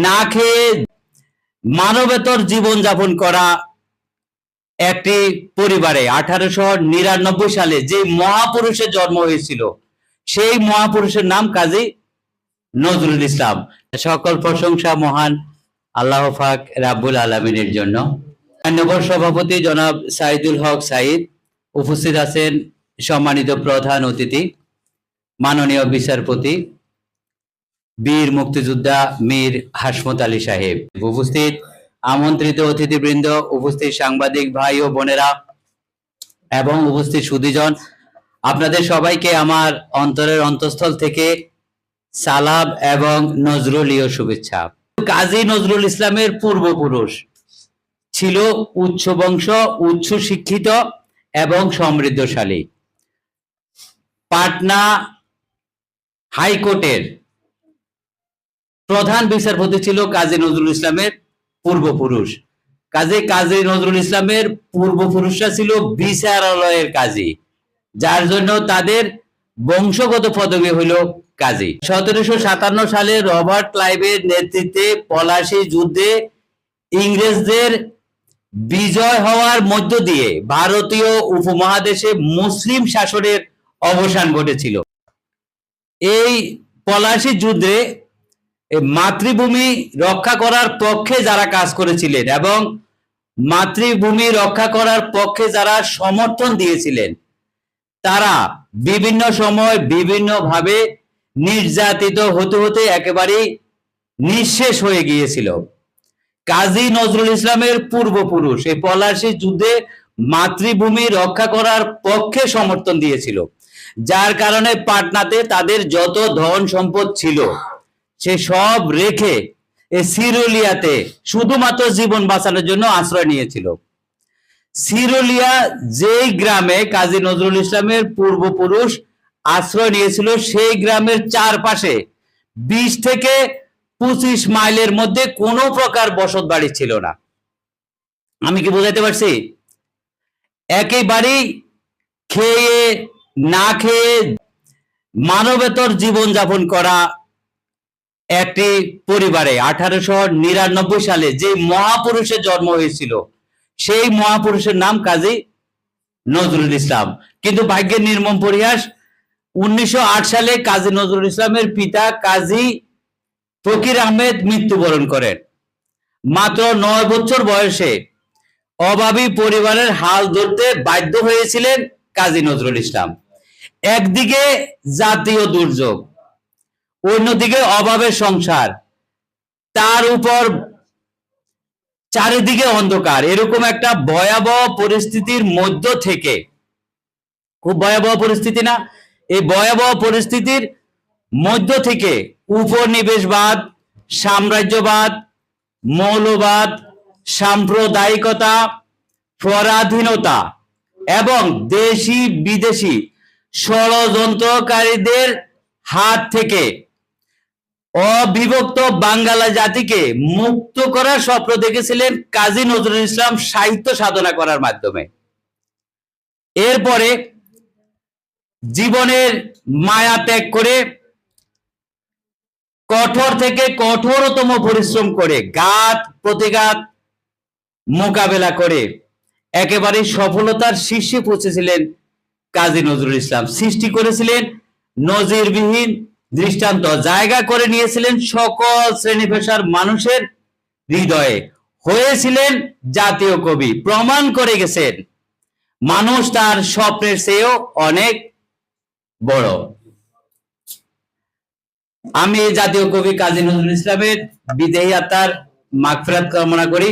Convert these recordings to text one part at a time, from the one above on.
না খেয়ে মানবেতর জীবন যাপন করা একটি পরিবারে আঠারোশো নিরানব্বই সালে যে মহাপুরুষের জন্ম হয়েছিল, সেই মহাপুরুষের নাম কাজী নজরুল ইসলাম। সকল প্রশংসা মহান আল্লাহ পাক রাব্বুল আলমিনের জন্য। মান্যবর সভাপতি জনাব সাইদুল হক সাইদ উপস্থিত আছেন সম্মানিত প্রধান অতিথি, মাননীয় বিচারপতি বীর মুক্তিযোদ্ধা মীর হাসমত আলী সাহেব। উপস্থিত আমন্ত্রিত অতিথিবৃন্দ, উপস্থিত সাংবাদিক ভাই ও বোনেরা, এবং উপস্থিত সুদীজন আপনাদের সবাইকে আমার অন্তরের অন্তঃস্থল থেকে সালাম এবং নজরুলীয় শুভেচ্ছা। কাজী নজরুল ইসলামের পূর্বপুরুষ ছিল উচ্চ বংশ উচ্চ শিক্ষিত এবং সমৃদ্ধশালী। পাটনা হাইকোর্টের প্রধান বিচারপতি ছিল কাজী নজরুল ইসলামের পূর্বপুরুষ। কাজী কাজী নজরুল ইসলামের পূর্বপুরুষরা ছিল বিচারালয়ের কাজী, যার জন্য তাদের বংশগত পদবি হইল কাজী। সতেরোশো সাতান্ন সালে রবার্ট ক্লাইভের নেতৃত্বে পলাশী যুদ্ধে ইংরেজদের বিজয় হওয়ার মধ্য দিয়ে ভারতীয় উপমহাদেশে মুসলিম শাসনের অবসান ঘটেছিল। এই পলাশী যুদ্ধে মাতৃভূমি রক্ষা করার পক্ষে যারা কাজ করেছিলেন এবং মাতৃভূমি রক্ষা করার পক্ষে যারা সমর্থন দিয়েছিলেন, তারা বিভিন্ন সময় বিভিন্নভাবে নির্যাতিত হতে হতে একেবারেই নিঃশেষ হয়ে গিয়েছিল। কাজী নজরুল ইসলামের পূর্বপুরুষ এই পলাশী যুদ্ধে মাতৃভূমি রক্ষা করার পক্ষে সমর্থন দিয়েছিল, যার কারণে পাটনাতে তাদের যত ধন সম্পদ ছিল সে সব রেখে সিরুলিয়াতে শুধুমাত্র জীবন বাঁচানোর জন্য আশ্রয় নিয়েছিল। সিরুলিয়া যেই গ্রামে কাজী নজরুল ইসলামের পূর্বপুরুষ আশ্রয় নিয়েছিল, সেই গ্রামের চারপাশে বিশ থেকে পঁচিশ মাইলের মধ্যে কোনো প্রকার বসত বাড়ি ছিল না। আমি কি বোঝাতে পারছি? একেবারেই খেয়ে না খেয়ে মানবেতর জীবন যাপন করা একটি পরিবারে আঠারোশো নিরানব্বই সালে যে মহাপুরুষের জন্ম হয়েছিল, সেই মহাপুরুষের নাম কাজী নজরুল ইসলাম। কিন্তু ভাগ্যের নির্মম পরিহাস, উনিশশো আট সালে কাজী নজরুল ইসলামের পিতা কাজী ফকির আহমেদ মৃত্যুবরণ করেন। মাত্র নয় বছর বয়সে অভাবী পরিবারের হাল ধরতে বাধ্য হয়েছিলেন কাজী নজরুল ইসলাম। একদিকে জাতীয় দুর্যোগ অন্যদিকে অভাবের সংসার, তার উপর চারিদিকে অন্ধকার। এরকম একটা ভয়াবহ পরিস্থিতির মধ্য থেকে, খুব ভয়াবহ পরিস্থিতি না, এই ভয়াবহ পরিস্থিতির মধ্য থেকে উপনিবেশবাদ, সাম্রাজ্যবাদ, মৌলবাদ, সাম্প্রদায়িকতা, পরাধীনতা এবং দেশি বিদেশি ষড়যন্ত্রকারীদের হাত থেকে অবিভক্ত বাঙ্গালা জাতিকে মুক্ত করার স্বপ্ন দেখেছিলেন কাজী নজরুল ইসলাম সাহিত্য সাধনা করার মাধ্যমে। এরপরে জীবনের মায়া ত্যাগ করে কঠোর থেকে কঠোরতম পরিশ্রম করে গাত প্রতিঘাত মোকাবেলা করে একেবারে সফলতার শীর্ষে পৌঁছেছিলেন কাজী নজরুল ইসলাম। সৃষ্টি করেছিলেন নজিরবিহীন দৃষ্টান্ত, জায়গা করে নিয়েছিলেন সকল শ্রেণি পেশার মানুষের হৃদয়ে। হয়েছিলেন জাতীয় কবি, প্রমাণ করে গেছেন। মানুষ তার স্বপ্নের চেয়েও অনেক বড়। আমি জাতীয় কবি কাজী নজরুল ইসলামের বিদেহী আত্মার মাগফিরাত কামনা করি।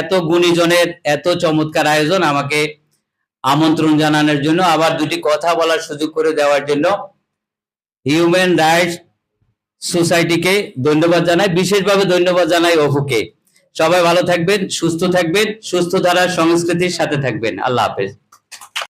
এত গুণীজনের, এত চমৎকার আয়োজন আমাকে আমন্ত্রণ জানানোর জন্য। আবার দুটি কথা বলার সুযোগ করে দেওয়ার জন্য হিউম্যান রাইটস সোসাইটিকে ধন্যবাদ জানাই, বিশেষভাবে ধন্যবাদ জানাই অফুকে সবাই ভালো থাকবেন, সুস্থ থাকবেন, সুস্থ ধারার সংস্কৃতির সাথে থাকবেন। আল্লাহ হাফেজ।